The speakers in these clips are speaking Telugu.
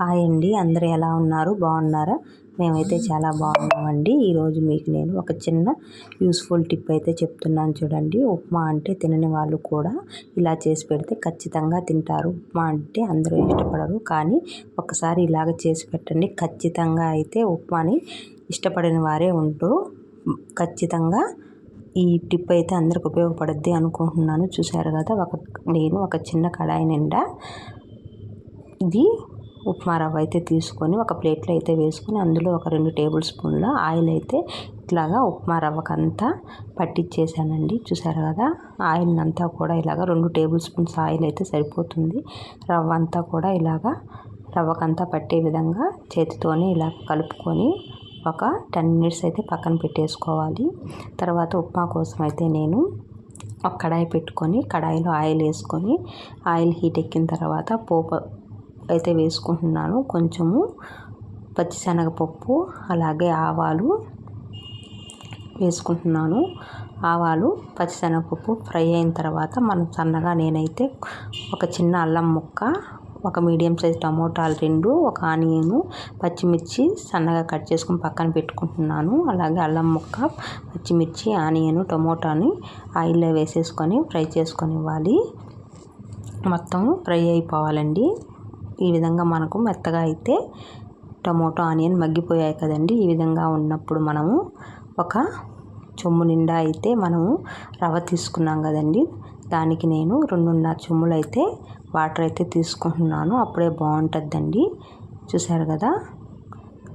హాయ్ అండి. అందరూ ఎలా ఉన్నారు? బాగున్నారా? మేమైతే చాలా బాగున్నామండి. ఈరోజు మీకు నేను ఒక చిన్న యూస్ఫుల్ టిప్ అయితే చెప్తున్నాను చూడండి. ఉప్మా అంటే తినని వాళ్ళు కూడా ఇలా చేసి పెడితే ఖచ్చితంగా తింటారు. ఉప్మా అంటే అందరూ ఇష్టపడరు. కానీ ఒకసారి ఇలాగ చేసి పెట్టండి. ఖచ్చితంగా అయితే ఉప్మాని ఇష్టపడిన వారే ఉంటూ ఖచ్చితంగా ఈ టిప్ అయితే అందరికి ఉపయోగపడుద్ది అనుకుంటున్నాను. చూశారు కదా ఒక నేను ఒక చిన్న కడాయి నిండా ఇది ఉప్మా రవ్వ అయితే తీసుకొని ఒక ప్లేట్లో అయితే వేసుకొని అందులో ఒక రెండు టేబుల్ స్పూన్ల ఆయిల్ అయితే ఇట్లాగా ఉప్మా రవ్వకంతా పట్టించేసానండి చూసారు కదా? ఆయిల్ అంతా కూడా ఇలాగ రెండు టేబుల్ స్పూన్స్ ఆయిల్ అయితే సరిపోతుంది. రవ్వ అంతా కూడా ఇలాగా రవ్వకంతా పట్టే విధంగా చేతితోనే ఇలా కలుపుకొని ఒక టెన్ మినిట్స్ అయితే పక్కన పెట్టేసుకోవాలి. తర్వాత ఉప్మా కోసం అయితే నేను ఒక కడాయి పెట్టుకొని కడాయిలో ఆయిల్ వేసుకొని ఆయిల్ హీట్ ఎక్కిన తర్వాత పోపు అయితే వేసుకుంటున్నాను. కొంచెము పచ్చిశనగపప్పు అలాగే ఆవాలు వేసుకుంటున్నాను. ఆవాలు పచ్చిశనగపప్పు ఫ్రై అయిన తర్వాత మనం సన్నగా నేనైతే ఒక చిన్న అల్లం ముక్క ఒక మీడియం సైజ్ టమోటాలు రెండు ఒక ఆనియను పచ్చిమిర్చి సన్నగా కట్ చేసుకుని పక్కన పెట్టుకుంటున్నాను. అలాగే అల్లం ముక్క పచ్చిమిర్చి ఆనియను టమోటాని ఆయిల్లో వేసేసుకొని ఫ్రై చేసుకొని ఇవ్వాలి. మొత్తం ఫ్రై అయిపోవాలండి. ఈ విధంగా మనకు మెత్తగా అయితే టమోటో ఆనియన్ మగ్గిపోయాయి కదండి. ఈ విధంగా ఉన్నప్పుడు మనము ఒక చెమ్ము నిండా అయితే మనము రవ్వ తీసుకున్నాం కదండి. దానికి నేను రెండున్నర చెమ్ములు అయితే వాటర్ అయితే తీసుకుంటున్నాను. అప్పుడే బాగుంటుందండి చూసారు కదా?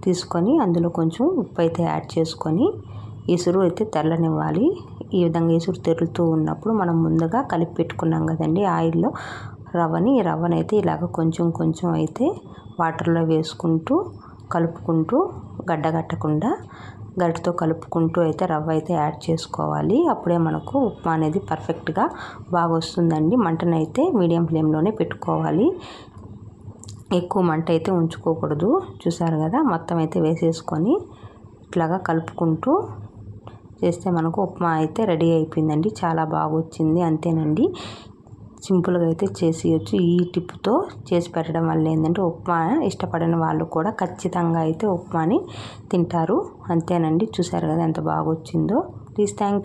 తీసుకొని అందులో కొంచెం ఉప్పు అయితే యాడ్ చేసుకొని ఇసురు అయితే తెల్లనివ్వాలి. ఈ విధంగా ఇసురు తెరులుతూ ఉన్నప్పుడు మనం ముందుగా కలిపి పెట్టుకున్నాం కదండి. ఆయిల్లో రవ్వని ఈ రవ్వని అయితే ఇలాగ కొంచెం కొంచెం అయితే వాటర్లో వేసుకుంటూ కలుపుకుంటూ గడ్డగట్టకుండా గరిటతో కలుపుకుంటూ అయితే రవ్వ అయితే యాడ్ చేసుకోవాలి. అప్పుడే మనకు ఉప్మా అనేది పర్ఫెక్ట్గా బాగా వస్తుందండి మంటనైతే మీడియం ఫ్లేమ్లోనే పెట్టుకోవాలి. ఎక్కువ మంట అయితే ఉంచుకోకూడదు. చూసారు కదా? మొత్తం అయితే వేసేసుకొని ఇట్లాగా కలుపుకుంటూ చేస్తే మనకు ఉప్మా అయితే రెడీ అయిపోయిందండి. చాలా బాగా వచ్చింది అంతేనండి. సింపుల్గా అయితే చేసేయచ్చు. ఈ టిప్తో చేసి పెట్టడం వల్ల ఏంటంటే ఉప్మా ఇష్టపడిన వాళ్ళు కూడా ఖచ్చితంగా అయితే ఉప్మాని తింటారు. అంతేనండి. చూసారు కదా ఎంత బాగా వచ్చిందో ప్లీజ్ థ్యాంక్ యూ